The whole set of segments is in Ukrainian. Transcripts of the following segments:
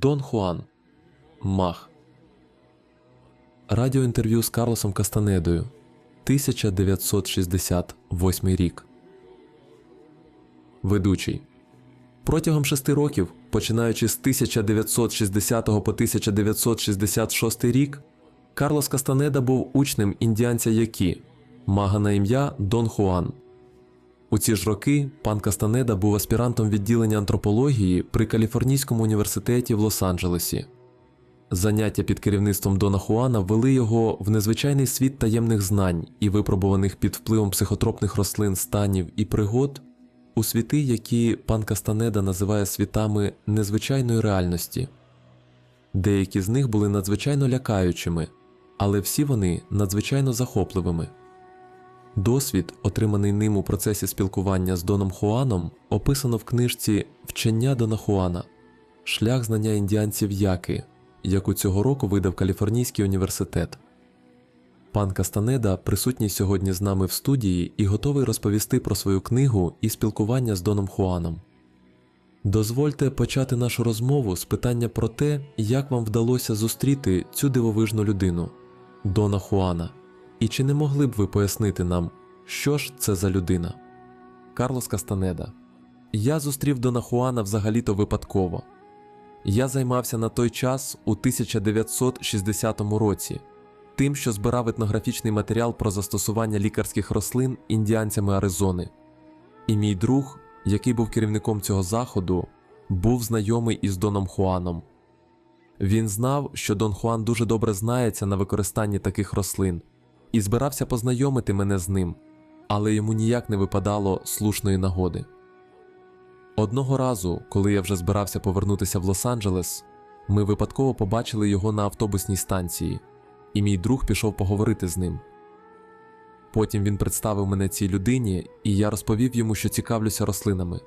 Дон Хуан. Мах. Радіоінтерв'ю з Карлосом Кастанедою. 1968 рік. Ведучий. Протягом шести років, починаючи з 1960 по 1966 рік, Карлос Кастанеда був учнем індіанця Які, мага на ім'я Дон Хуан. У ці ж роки пан Кастанеда був аспірантом відділення антропології при Каліфорнійському університеті в Лос-Анджелесі. Заняття під керівництвом Дона Хуана ввели його в незвичайний світ таємних знань і випробуваних під впливом психотропних рослин станів і пригод у світи, які пан Кастанеда називає світами незвичайної реальності. Деякі з них були надзвичайно лякаючими, але всі вони надзвичайно захопливими. Досвід, отриманий ним у процесі спілкування з Доном Хуаном, описано в книжці Вчення Дона Хуана Шлях знання індіанців Яки, яку цього року видав Каліфорнійський університет. Пан Кастанеда присутній сьогодні з нами в студії і готовий розповісти про свою книгу і спілкування з Доном Хуаном. Дозвольте почати нашу розмову з питання про те, як вам вдалося зустріти цю дивовижну людину Дона Хуана, і чи не могли б ви пояснити нам, що ж це за людина? Карлос Кастанеда. Я зустрів Дона Хуана взагалі-то випадково. Я займався на той час у 1960 році тим, що збирав етнографічний матеріал про застосування лікарських рослин індіанцями Аризони. І мій друг, який був керівником цього заходу, був знайомий із Доном Хуаном. Він знав, що Дон Хуан дуже добре знається на використанні таких рослин і збирався познайомити мене з ним, але йому ніяк не випадало слушної нагоди. Одного разу, коли я вже збирався повернутися в Лос-Анджелес, ми випадково побачили його на автобусній станції, і мій друг пішов поговорити з ним. Потім він представив мене цій людині, і я розповів йому, що цікавлюся рослинами,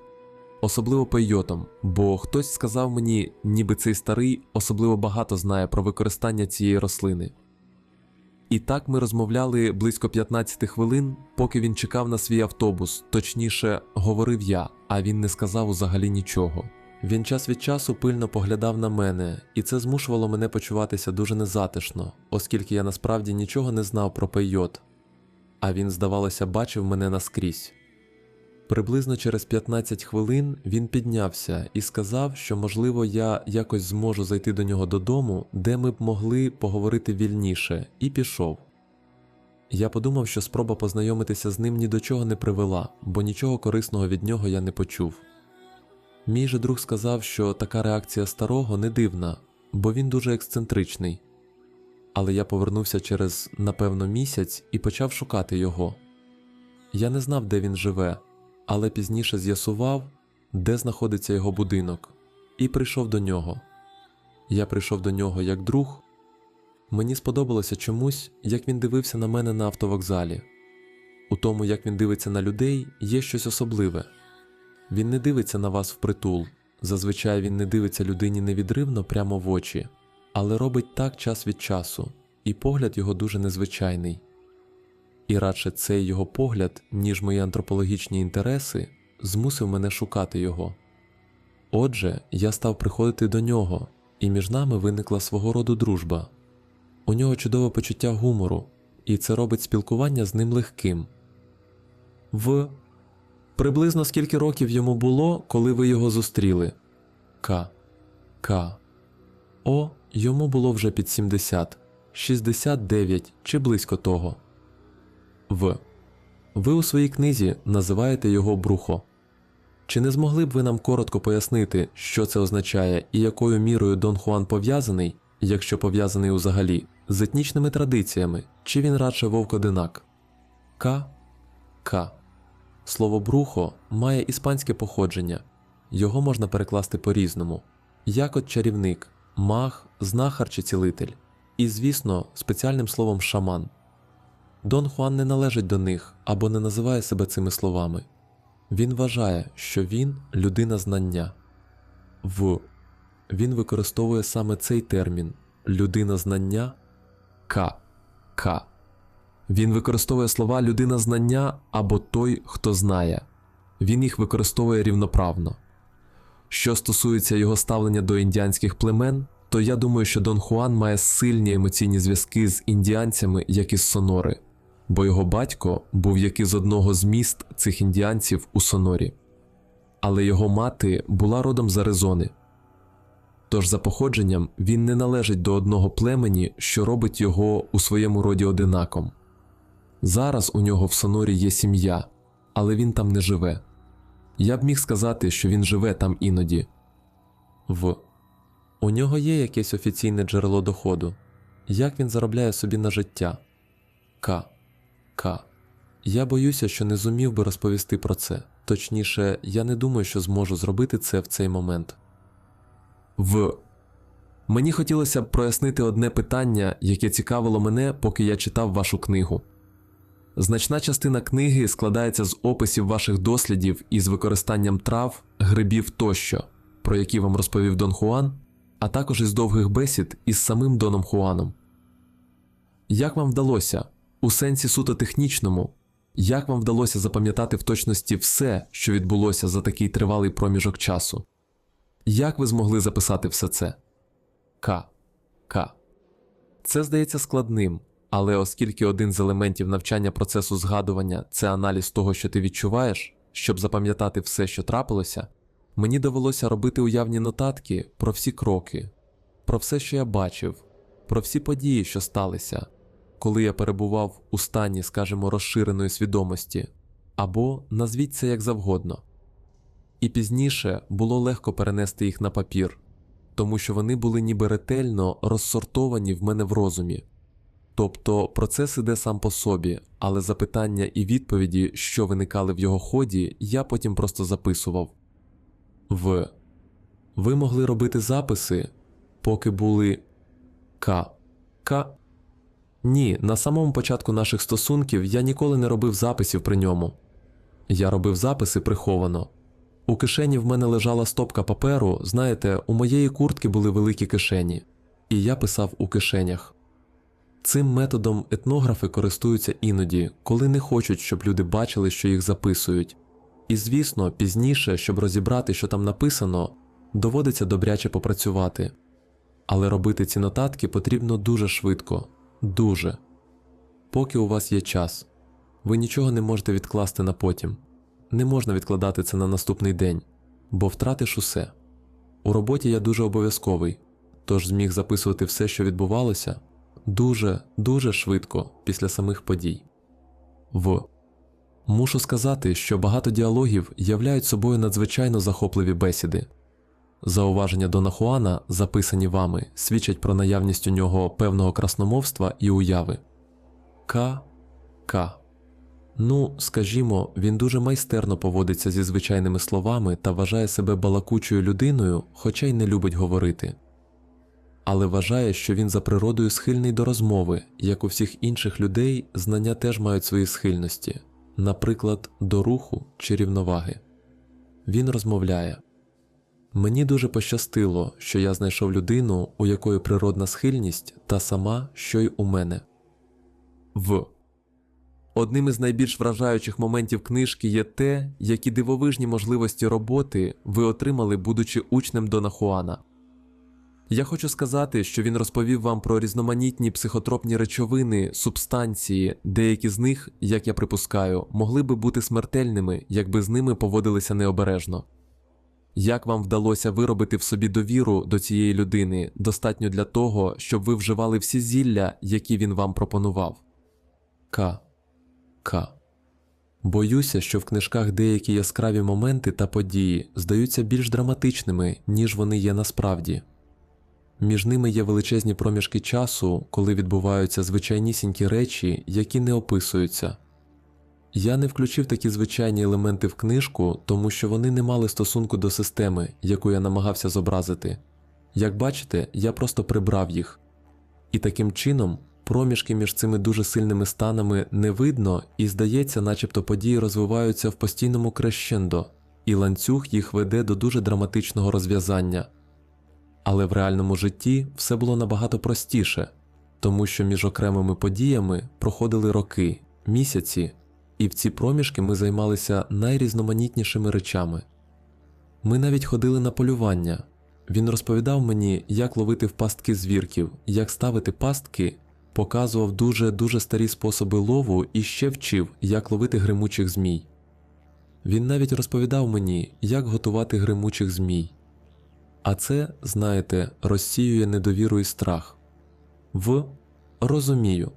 особливо пейотом, бо хтось сказав мені, ніби цей старий особливо багато знає про використання цієї рослини. І так ми розмовляли близько 15 хвилин, поки він чекав на свій автобус, точніше, говорив я, а він не сказав взагалі нічого. Він час від часу пильно поглядав на мене, і це змушувало мене почуватися дуже незатишно, оскільки я насправді нічого не знав про пейот, а він, здавалося, бачив мене наскрізь. Приблизно через 15 хвилин він піднявся і сказав, що, можливо, я якось зможу зайти до нього додому, де ми б могли поговорити вільніше, і пішов. Я подумав, що спроба познайомитися з ним ні до чого не привела, бо нічого корисного від нього я не почув. Мій же друг сказав, що така реакція старого не дивна, бо він дуже ексцентричний. Але я повернувся через, напевно, місяць і почав шукати його. Я не знав, де він живе, але пізніше з'ясував, де знаходиться його будинок, і прийшов до нього. Я прийшов до нього як друг. Мені сподобалося чомусь, як він дивився на мене на автовокзалі. У тому, як він дивиться на людей, є щось особливе. Він не дивиться на вас впритул. Зазвичай він не дивиться людині невідривно прямо в очі, але робить так час від часу, і погляд його дуже незвичайний. І радше цей його погляд, ніж мої антропологічні інтереси, змусив мене шукати його. Отже, я став приходити до нього, і між нами виникла свого роду дружба. У нього чудове почуття гумору, і це робить спілкування з ним легким. В Приблизно скільки років йому було, коли ви його зустріли? К. К. О, йому було вже під 70, 69 чи близько того. В. Ви у своїй книзі називаєте його брухо. Чи не змогли б ви нам коротко пояснити, що це означає і якою мірою Дон Хуан пов'язаний, якщо пов'язаний узагалі, з етнічними традиціями, чи він радше вовкодинак? К. К. Слово брухо має іспанське походження, його можна перекласти по-різному, як от чарівник, маг, знахар чи цілитель, і, звісно, спеціальним словом шаман. Дон Хуан не належить до них або не називає себе цими словами. Він вважає, що він людина знання. В. Він використовує саме цей термін людина знання К. К. Він використовує слова людина знання або той, хто знає. Він їх використовує рівноправно. Що стосується його ставлення до індіанських племен, то я думаю, що Дон Хуан має сильні емоційні зв'язки з індіанцями, як і з Сонори, бо його батько був як із одного з міст цих індіанців у Сонорі. Але його мати була родом з Аризони. Тож за походженням він не належить до одного племені, що робить його у своєму роді одинаком. Зараз у нього в Сонорі є сім'я, але він там не живе. Я б міг сказати, що він живе там іноді. В. У нього є якесь офіційне джерело доходу. Як він заробляє собі на життя? К. К. Я боюся, що не зумів би розповісти про це. Точніше, я не думаю, що зможу зробити це в цей момент. В. Мені хотілося б прояснити одне питання, яке цікавило мене, поки я читав вашу книгу. Значна частина книги складається з описів ваших дослідів із використанням трав, грибів тощо, про які вам розповів Дон Хуан, а також із довгих бесід із самим Доном Хуаном. Як вам вдалося, у сенсі суто технічному, як вам вдалося запам'ятати в точності все, що відбулося за такий тривалий проміжок часу? Як ви змогли записати все це? К. К. Це здається складним, але оскільки один з елементів навчання процесу згадування це аналіз того, що ти відчуваєш, щоб запам'ятати все, що трапилося, мені довелося робити уявні нотатки про всі кроки, про все, що я бачив, про всі події, що сталися, коли я перебував у стані, скажімо, розширеної свідомості, або назвіть це як завгодно. І пізніше було легко перенести їх на папір, тому що вони були ніби ретельно розсортовані в мене в розумі. Тобто процес іде сам по собі, але запитання і відповіді, що виникали в його ході, я потім просто записував. В. Ви могли робити записи, поки були К. К. Ні, на самому початку наших стосунків я ніколи не робив записів при ньому. Я робив записи приховано. У кишені в мене лежала стопка паперу, знаєте, у моєї куртки були великі кишені, і я писав у кишенях. Цим методом етнографи користуються іноді, коли не хочуть, щоб люди бачили, що їх записують. І звісно, пізніше, щоб розібрати, що там написано, доводиться добряче попрацювати. Але робити ці нотатки потрібно дуже швидко, дуже. Поки у вас є час, ви нічого не можете відкласти на потім. Не можна відкладати це на наступний день, бо втратиш усе. У роботі я дуже обов'язковий, тож зміг записувати все, що відбувалося, дуже, дуже швидко після самих подій. В. Мушу сказати, що багато діалогів являють собою надзвичайно захопливі бесіди. Зауваження Дона Хуана, записані вами, свідчать про наявність у нього певного красномовства і уяви. К. К. Ну, скажімо, він дуже майстерно поводиться зі звичайними словами та вважає себе балакучою людиною, хоча й не любить говорити. Але вважає, що він за природою схильний до розмови, як у всіх інших людей, знання теж мають свої схильності, наприклад, до руху чи рівноваги. Він розмовляє. Мені дуже пощастило, що я знайшов людину, у якої природна схильність та сама, що й у мене. В. Одним із найбільш вражаючих моментів книжки є те, які дивовижні можливості роботи ви отримали, будучи учнем Дона Хуана. Я хочу сказати, що він розповів вам про різноманітні психотропні речовини, субстанції, деякі з них, як я припускаю, могли би бути смертельними, якби з ними поводилися необережно. Як вам вдалося виробити в собі довіру до цієї людини, достатньо для того, щоб ви вживали всі зілля, які він вам пропонував? К. К. Боюся, що в книжках деякі яскраві моменти та події здаються більш драматичними, ніж вони є насправді. Між ними є величезні проміжки часу, коли відбуваються звичайнісінькі речі, які не описуються. Я не включив такі звичайні елементи в книжку, тому що вони не мали стосунку до системи, яку я намагався зобразити. Як бачите, я просто прибрав їх. І таким чином проміжки між цими дуже сильними станами не видно, і здається, начебто події розвиваються в постійному крещендо, і ланцюг їх веде до дуже драматичного розв'язання. Але в реальному житті все було набагато простіше, тому що між окремими подіями проходили роки, місяці, і в ці проміжки ми займалися найрізноманітнішими речами. Ми навіть ходили на полювання. Він розповідав мені, як ловити в пастки звірків, як ставити пастки, показував дуже дуже старі способи лову і ще вчив, як ловити гримучих змій. Він навіть розповідав мені, як готувати гримучих змій. А це, знаєте, розсіює недовіру і страх. В розумію.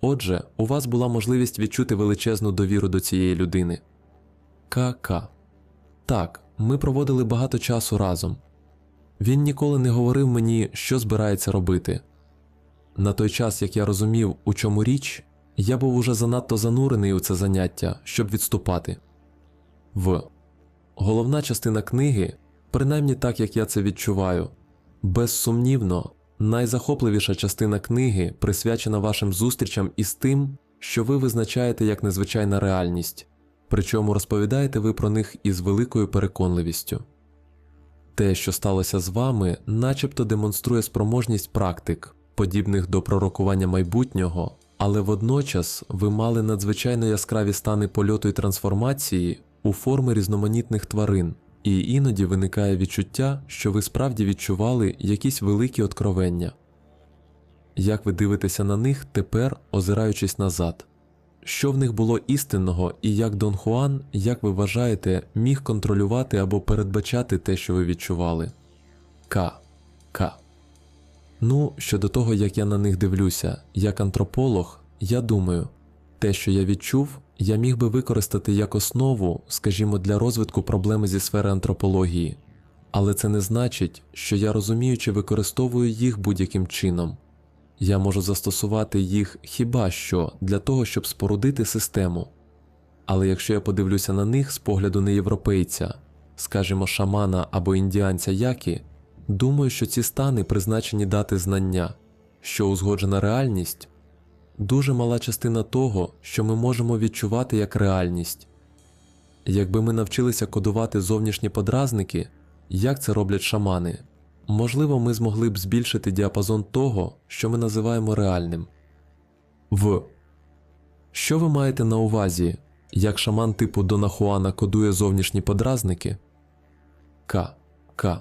Отже, у вас була можливість відчути величезну довіру до цієї людини. КК. Так, ми проводили багато часу разом. Він ніколи не говорив мені, що збирається робити. На той час, як я розумів, у чому річ, я був уже занадто занурений у це заняття, щоб відступати. В. Головна частина книги, принаймні так як я це відчуваю, безсумнівно, найзахопливіша частина книги присвячена вашим зустрічам із тим, що ви визначаєте як незвичайна реальність, причому розповідаєте ви про них із великою переконливістю. Те, що сталося з вами, начебто демонструє спроможність практик, подібних до пророкування майбутнього, але водночас ви мали надзвичайно яскраві стани польоту і трансформації у форми різноманітних тварин, і іноді виникає відчуття, що ви справді відчували якісь великі откровення. Як ви дивитеся на них тепер, озираючись назад? Що в них було істинного, і як Дон Хуан, як ви вважаєте, міг контролювати або передбачати те, що ви відчували? К. К. Ну, щодо того, як я на них дивлюся, як антрополог, я думаю, те, що я відчув, я міг би використати як основу, скажімо, для розвитку проблеми зі сфери антропології, але це не значить, що я розумію використовую їх будь-яким чином. Я можу застосувати їх хіба що для того, щоб спорудити систему. Але якщо я подивлюся на них з погляду не європейця, скажімо, шамана або індіанця Які, думаю, що ці стани призначені дати знання, що узгоджена реальність дуже мала частина того, що ми можемо відчувати як реальність. Якби ми навчилися кодувати зовнішні подразники, як це роблять шамани, можливо, ми змогли б збільшити діапазон того, що ми називаємо реальним. В. Що ви маєте на увазі, як шаман типу Дона Хуана кодує зовнішні подразники? К. К.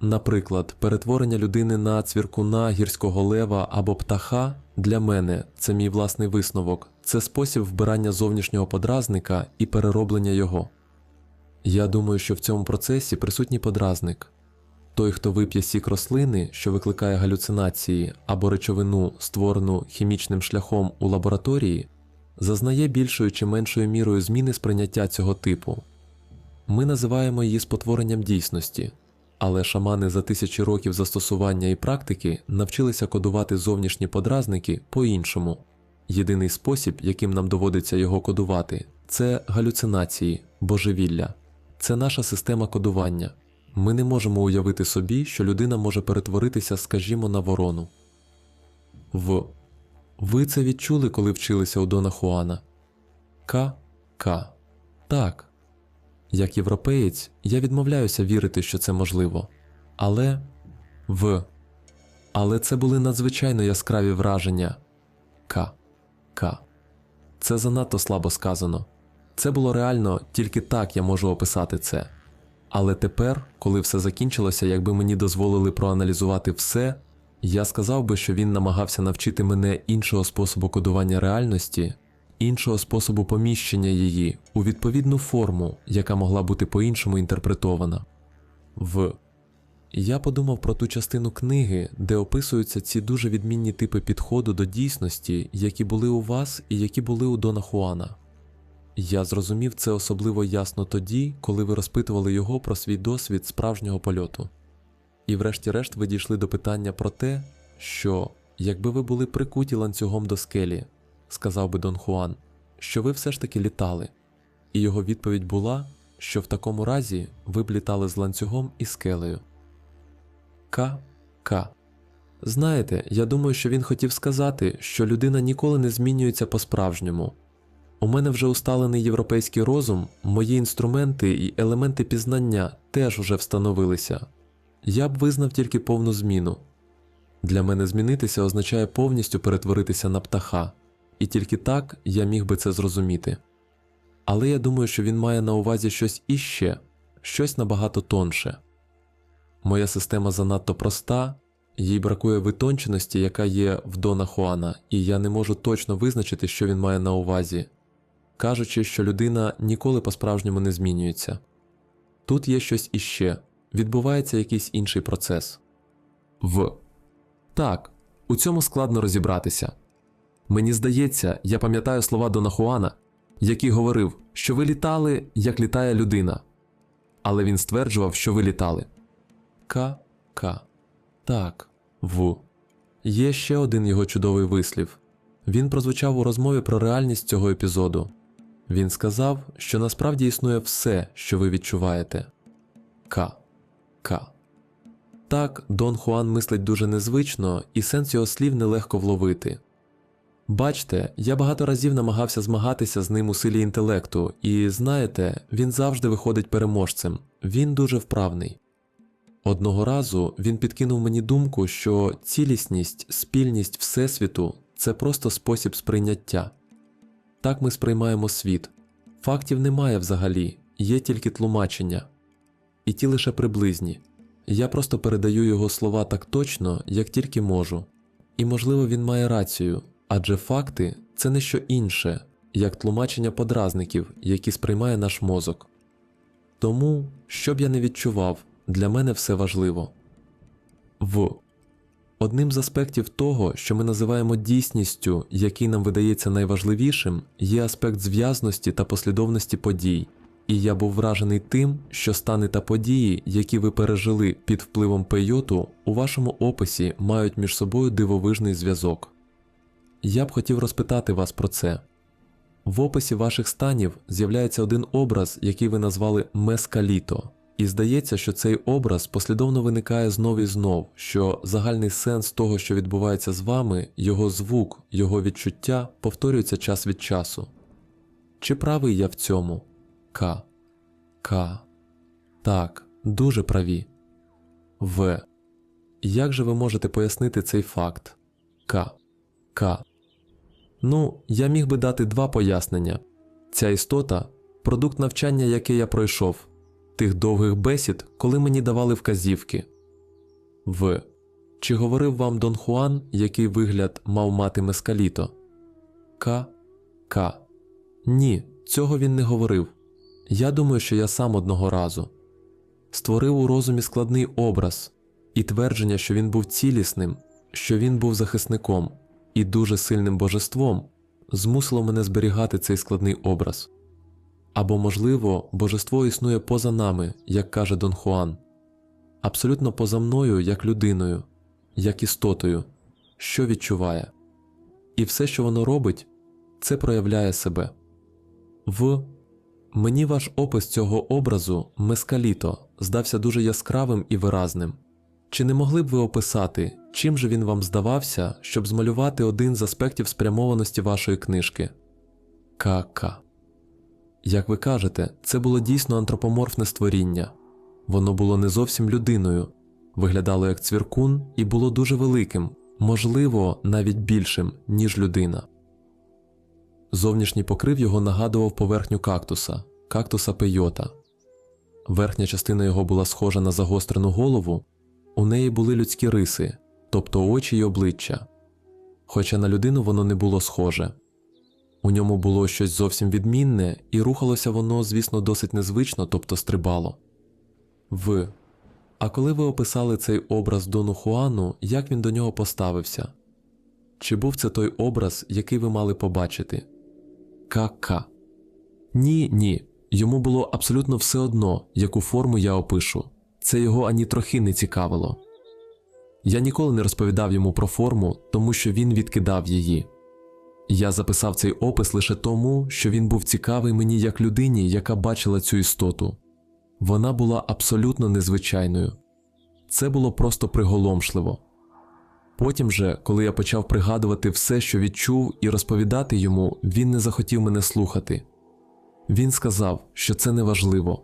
Наприклад, перетворення людини на цвіркуна, гірського лева або птаха для мене це мій власний висновок, це спосіб вбирання зовнішнього подразника і перероблення його. Я думаю, що в цьому процесі присутній подразник. Той, хто вип'є сік рослини, що викликає галюцинації або речовину, створену хімічним шляхом у лабораторії, зазнає більшою чи меншою мірою зміни сприйняття цього типу. Ми називаємо її спотворенням дійсності, але шамани за тисячі років застосування і практики навчилися кодувати зовнішні подразники по-іншому. Єдиний спосіб, яким нам доводиться його кодувати, це галюцинації, божевілля. Це наша система кодування. Ми не можемо уявити собі, що людина може перетворитися, скажімо, на ворону. В. Ви це відчули, коли вчилися у Дона Хуана? К. К. Так. Як європеєць, я відмовляюся вірити, що це можливо. Але В. Але це були надзвичайно яскраві враження. К. К. Це занадто слабо сказано. Це було реально, тільки так я можу описати це. Але тепер, коли все закінчилося, якби мені дозволили проаналізувати все, я сказав би, що він намагався навчити мене іншого способу кодування реальності, іншого способу поміщення її у відповідну форму, яка могла бути по-іншому інтерпретована. В. Я подумав про ту частину книги, де описуються ці дуже відмінні типи підходу до дійсності, які були у вас і які були у Дона Хуана. Я зрозумів це особливо ясно тоді, коли ви розпитували його про свій досвід справжнього польоту. І врешті-решт ви дійшли до питання про те, що, якби ви були прикуті ланцюгом до скелі, сказав би Дон Хуан, що ви все ж таки літали, і його відповідь була, що в такому разі ви б літали з ланцюгом і скелею. К. К. Знаєте, я думаю, що він хотів сказати, що людина ніколи не змінюється по-справжньому. У мене вже усталений європейський розум, мої інструменти і елементи пізнання теж уже встановилися. Я б визнав тільки повну зміну. Для мене змінитися означає повністю перетворитися на птаха, і тільки так я міг би це зрозуміти. Але я думаю, що він має на увазі щось іще, щось набагато тонше. Моя система занадто проста, їй бракує витонченості, яка є в Дона Хуана, і я не можу точно визначити, що він має на увазі, кажучи, що людина ніколи по-справжньому не змінюється. Тут є щось іще, відбувається якийсь інший процес. В. Так, у цьому складно розібратися. Мені здається, я пам'ятаю слова Дона Хуана, який говорив, що ви літали, як літає людина. Але він стверджував, що ви літали. К. К. Так. В. Є ще один його чудовий вислів. Він прозвучав у розмові про реальність цього епізоду. Він сказав, що насправді існує все, що ви відчуваєте. К. К. Так, Дон Хуан мислить дуже незвично, і сенс його слів нелегко вловити. Бачте, я багато разів намагався змагатися з ним у силі інтелекту, і знаєте, він завжди виходить переможцем, він дуже вправний. Одного разу він підкинув мені думку, що цілісність, спільність Всесвіту це просто спосіб сприйняття. Так ми сприймаємо світ. Фактів немає взагалі, є тільки тлумачення. І ті лише приблизні. Я просто передаю його слова так точно, як тільки можу. І можливо він має рацію, адже факти це не що інше, як тлумачення подразників, які сприймає наш мозок. Тому, що б я не відчував, для мене все важливо. В. Одним з аспектів того, що ми називаємо дійсністю, який нам видається найважливішим, є аспект зв'язності та послідовності подій, і я був вражений тим, що стани та події, які ви пережили під впливом пейоту, у вашому описі мають між собою дивовижний зв'язок. Я б хотів розпитати вас про це. В описі ваших станів з'являється один образ, який ви назвали мескаліто, і здається, що цей образ послідовно виникає знов і знов, що загальний сенс того, що відбувається з вами, його звук, його відчуття повторюється час від часу. Чи правий я в цьому? К. К. Так, дуже праві. В. Як же ви можете пояснити цей факт? К. К. Ну, я міг би дати два пояснення. Ця істота продукт навчання, яке я пройшов, тих довгих бесід, коли мені давали вказівки. В. Чи говорив вам Дон Хуан, який вигляд мав мати мескаліто? К. К. Ні, цього він не говорив. Я думаю, що я сам одного разу створив у розумі складний образ і твердження, що він був цілісним, що він був захисником і дуже сильним божеством, змусило мене зберігати цей складний образ. Або, можливо, божество існує поза нами, як каже Дон Хуан, абсолютно поза мною, як людиною, як істотою, що відчуває, і все, що воно робить, це проявляє себе. В мені ваш опис цього образу мескаліто здався дуже яскравим і виразним. Чи не могли б ви описати, чим же він вам здавався, щоб змалювати один з аспектів спрямованості вашої книжки? КК. Як ви кажете, це було дійсно антропоморфне створіння. Воно було не зовсім людиною, виглядало як цвіркун і було дуже великим, можливо, навіть більшим, ніж людина. Зовнішній покрив його нагадував поверхню кактуса, кактуса пейота. Верхня частина його була схожа на загострену голову, у неї були людські риси, тобто очі й обличчя, хоча на людину воно не було схоже. У ньому було щось зовсім відмінне, і рухалося воно, звісно, досить незвично, тобто стрибало. В. А коли ви описали цей образ Дону Хуану, як він до нього поставився? Чи був це той образ, який ви мали побачити? КК. Ні, ні. Йому було абсолютно все одно, яку форму я опишу. Це його ані трохи не цікавило. Я ніколи не розповідав йому про форму, тому що він відкидав її. Я записав цей опис лише тому, що він був цікавий мені як людині, яка бачила цю істоту. Вона була абсолютно незвичайною. Це було просто приголомшливо. Потім же, коли я почав пригадувати все, що відчув, і розповідати йому, він не захотів мене слухати. Він сказав, що це неважливо.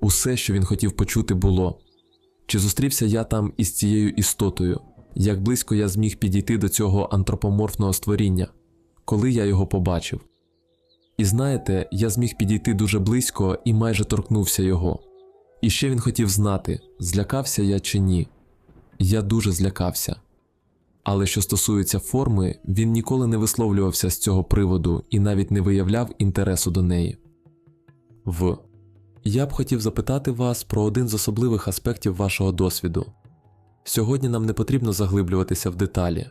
Усе, що він хотів почути, було чи зустрівся я там із цією істотою, як близько я зміг підійти до цього антропоморфного створіння, коли я його побачив. І знаєте, я зміг підійти дуже близько і майже торкнувся його. І ще він хотів знати, злякався я чи ні. Я дуже злякався. Але що стосується форми, він ніколи не висловлювався з цього приводу і навіть не виявляв інтересу до неї. В. Я б хотів запитати вас про один з особливих аспектів вашого досвіду. Сьогодні нам не потрібно заглиблюватися в деталі.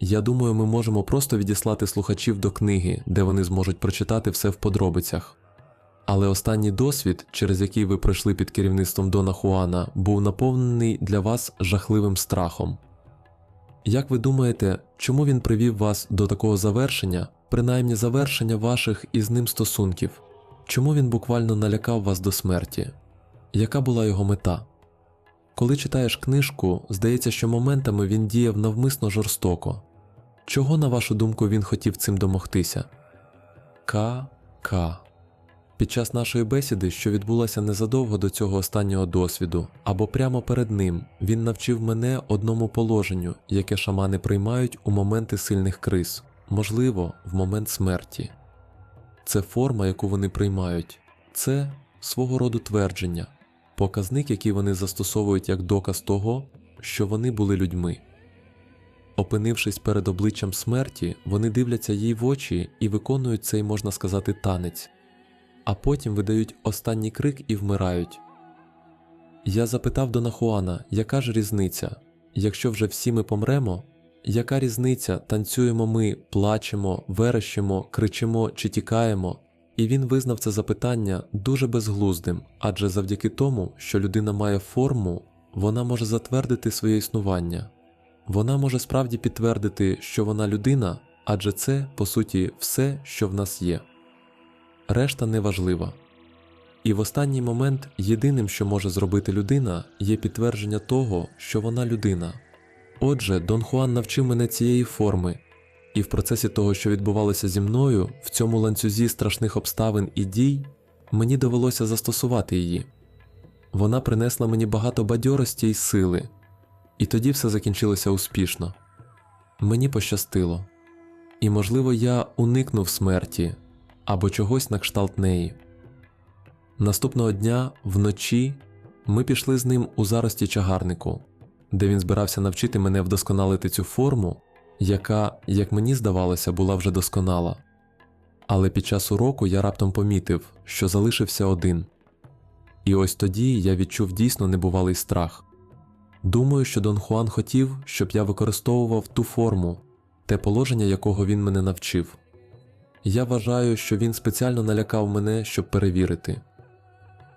Я думаю, ми можемо просто відіслати слухачів до книги, де вони зможуть прочитати все в подробицях. Але останній досвід, через який ви пройшли під керівництвом Дона Хуана, був наповнений для вас жахливим страхом. Як ви думаєте, чому він привів вас до такого завершення, принаймні завершення ваших із ним стосунків? Чому він буквально налякав вас до смерті? Яка була його мета? Коли читаєш книжку, здається, що моментами він діяв навмисно жорстоко. Чого, на вашу думку, він хотів цим домогтися? К. К. Під час нашої бесіди, що відбулася незадовго до цього останнього досвіду, або прямо перед ним, він навчив мене одному положенню, яке шамани приймають у моменти сильних криз, можливо, в момент смерті. Це форма, яку вони приймають, це свого роду твердження, показник, який вони застосовують як доказ того, що вони були людьми. Опинившись перед обличчям смерті, вони дивляться їй в очі і виконують цей, можна сказати, танець, а потім видають останній крик і вмирають. Я запитав Дона Хуана, яка ж різниця, якщо вже всі ми помремо, яка різниця, танцюємо ми, плачемо, верещимо, кричимо чи тікаємо? І він визнав це запитання дуже безглуздим, адже завдяки тому, що людина має форму, вона може затвердити своє існування. Вона може справді підтвердити, що вона людина, адже це, по суті, все, що в нас є. Решта неважлива. І в останній момент єдиним, що може зробити людина, є підтвердження того, що вона людина. Отже, Дон Хуан навчив мене цієї форми, і в процесі того, що відбувалося зі мною, в цьому ланцюзі страшних обставин і дій, мені довелося застосувати її. Вона принесла мені багато бадьорості й сили, і тоді все закінчилося успішно. Мені пощастило, і, можливо, я уникнув смерті або чогось на кшталт неї. Наступного дня, вночі, ми пішли з ним у зарості чагарнику, де він збирався навчити мене вдосконалити цю форму, яка, як мені здавалося, була вже досконала. Але під час уроку я раптом помітив, що залишився один. І ось тоді я відчув дійсно небувалий страх. Думаю, що Дон Хуан хотів, щоб я використовував ту форму, те положення, якого він мене навчив. Я вважаю, що він спеціально налякав мене, щоб перевірити.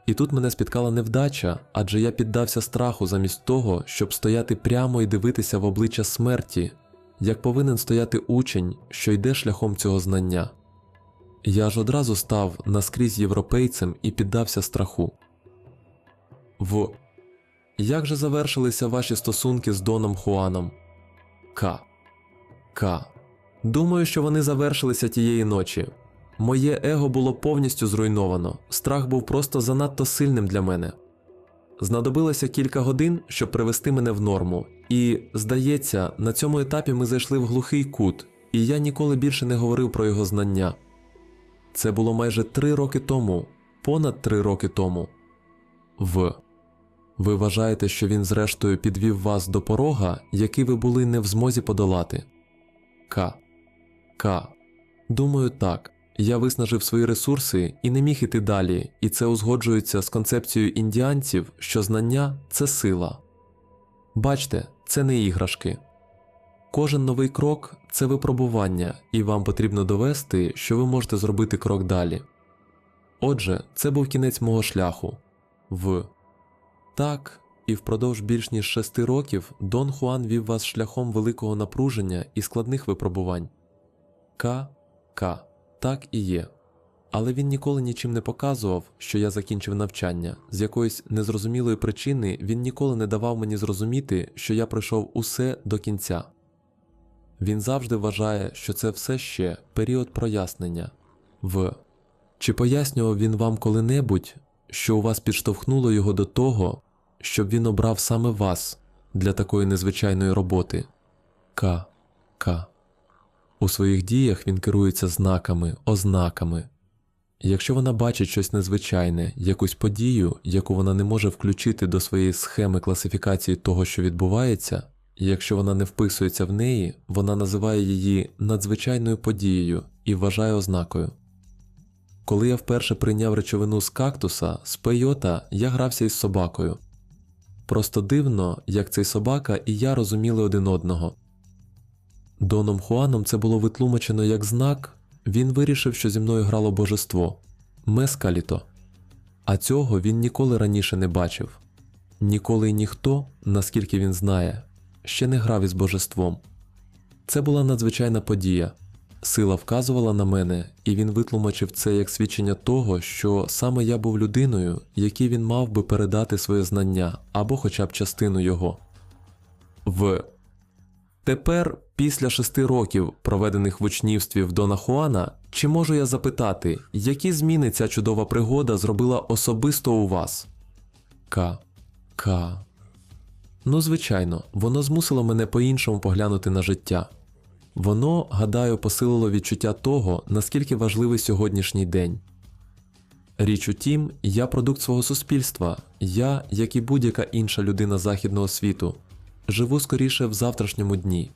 І тут мене спіткала невдача, адже я піддався страху замість того, щоб стояти прямо і дивитися в обличчя смерті, як повинен стояти учень, що йде шляхом цього знання. Я ж одразу став наскрізь європейцем і піддався страху. В. Як же завершилися ваші стосунки з Доном Хуаном? К. К. Думаю, що вони завершилися тієї ночі. Моє его було повністю зруйновано, страх був просто занадто сильним для мене. Знадобилося кілька годин, щоб привести мене в норму, і, здається, на цьому етапі ми зайшли в глухий кут, і я ніколи більше не говорив про його знання. Це було майже три роки тому, понад три роки тому. В. Ви вважаєте, що він зрештою підвів вас до порога, який ви були не в змозі подолати? К. К. Думаю, так. Я виснажив свої ресурси і не міг іти далі, і це узгоджується з концепцією індіанців, що знання це сила. Бачте, це не іграшки. Кожен новий крок це випробування, і вам потрібно довести, що ви можете зробити крок далі. Отже, це був кінець мого шляху. В. Так, і впродовж більш ніж шести років Дон Хуан вів вас шляхом великого напруження і складних випробувань. К. К. Так і є. Але він ніколи нічим не показував, що я закінчив навчання. З якоїсь незрозумілої причини він ніколи не давав мені зрозуміти, що я пройшов усе до кінця. Він завжди вважає, що це все ще період прояснення. В. Чи пояснював він вам коли-небудь, що у вас підштовхнуло його до того, щоб він обрав саме вас для такої незвичайної роботи? К. К. У своїх діях він керується знаками, ознаками. Якщо вона бачить щось незвичайне, якусь подію, яку вона не може включити до своєї схеми класифікації того, що відбувається, і якщо вона не вписується в неї, вона називає її надзвичайною подією і вважає ознакою. Коли я вперше прийняв речовину з кактуса, з пейота, я грався із собакою. Просто дивно, як цей собака і я розуміли один одного. Доном Хуаном це було витлумачено як знак, він вирішив, що зі мною грало божество Мескаліто. А цього він ніколи раніше не бачив. Ніколи й ніхто, наскільки він знає, ще не грав із божеством. Це була надзвичайна подія. Сила вказувала на мене, і він витлумачив це як свідчення того, що саме я був людиною, якій він мав би передати своє знання або хоча б частину його. В Тепер, після шести років, проведених в учнівстві в Дона Хуана, чи можу я запитати, які зміни ця чудова пригода зробила особисто у вас? К. К. Ну, звичайно, воно змусило мене по-іншому поглянути на життя. Воно, гадаю, посилило відчуття того, наскільки важливий сьогоднішній день. Річ у тім, я продукт свого суспільства, я, як і будь-яка інша людина західного світу, живу скоріше в завтрашньому дні.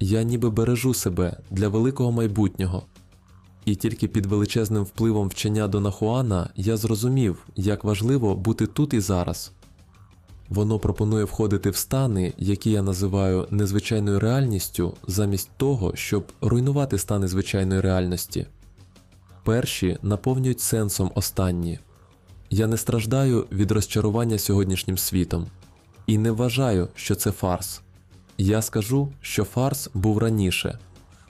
Я ніби бережу себе для великого майбутнього. І тільки під величезним впливом вчення Дона Хуана я зрозумів, як важливо бути тут і зараз. Воно пропонує входити в стани, які я називаю незвичайною реальністю, замість того, щоб руйнувати стани звичайної реальності. Перші наповнюють сенсом останні. Я не страждаю від розчарування сьогоднішнім світом і не вважаю, що це фарс. Я скажу, що фарс був раніше.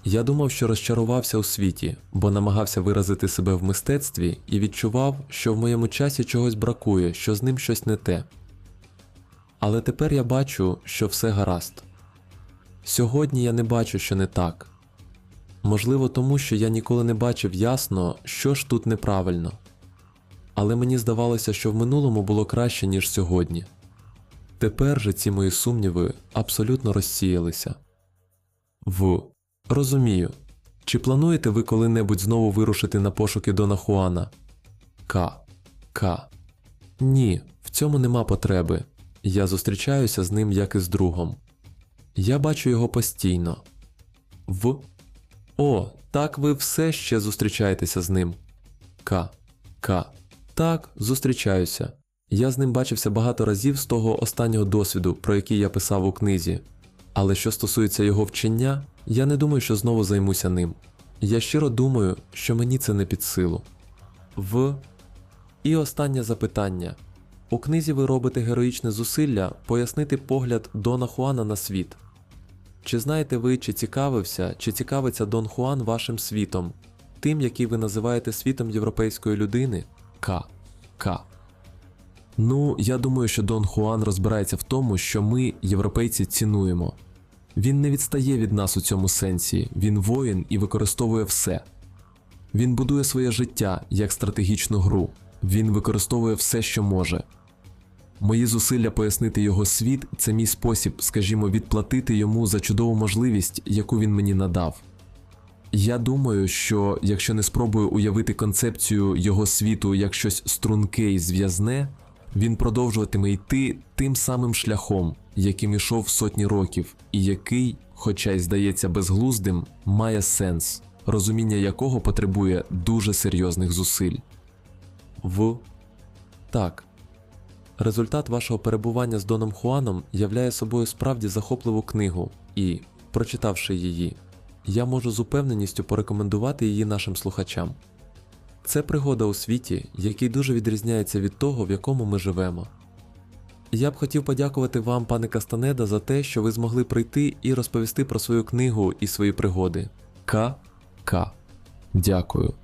Я думав, що розчарувався у світі, бо намагався виразити себе в мистецтві і відчував, що в моєму часі чогось бракує, що з ним щось не те. Але тепер я бачу, що все гаразд. Сьогодні я не бачу, що не так. Можливо, тому що я ніколи не бачив ясно, що ж тут неправильно. Але мені здавалося, що в минулому було краще, ніж сьогодні. Тепер же ці мої сумніви абсолютно розсіялися. В. Розумію. Чи плануєте ви коли-небудь знову вирушити на пошуки Дона Хуана? К. К. Ні, в цьому нема потреби. Я зустрічаюся з ним як із другом. Я бачу його постійно. В. О, так ви все ще зустрічаєтеся з ним. К. К. Так, зустрічаюся. Я з ним бачився багато разів з того останнього досвіду, про який я писав у книзі. Але що стосується його вчення, я не думаю, що знову займуся ним. Я щиро думаю, що мені це не під силу. В. І останнє запитання. У книзі ви робите героїчне зусилля пояснити погляд Дона Хуана на світ. Чи знаєте ви, чи цікавився, чи цікавиться Дон Хуан вашим світом, тим, який ви називаєте світом європейської людини? К. К. Ну, я думаю, що Дон Хуан розбирається в тому, що ми, європейці, цінуємо. Він не відстає від нас у цьому сенсі, він воїн і використовує все. Він будує своє життя як стратегічну гру, він використовує все, що може. Мої зусилля пояснити його світ це мій спосіб, скажімо, відплатити йому за чудову можливість, яку він мені надав. Я думаю, що якщо не спробую уявити концепцію його світу як щось струнке і зв'язне, він продовжуватиме йти тим самим шляхом, яким ішов сотні років, і який, хоча й здається безглуздим, має сенс, розуміння якого потребує дуже серйозних зусиль. В так. Результат вашого перебування з Доном Хуаном являє собою справді захопливу книгу, і, прочитавши її, я можу з упевненістю порекомендувати її нашим слухачам. Це пригода у світі, який дуже відрізняється від того, в якому ми живемо. Я б хотів подякувати вам, пане Кастанеда, за те, що ви змогли прийти і розповісти про свою книгу і свої пригоди. К. К. Дякую.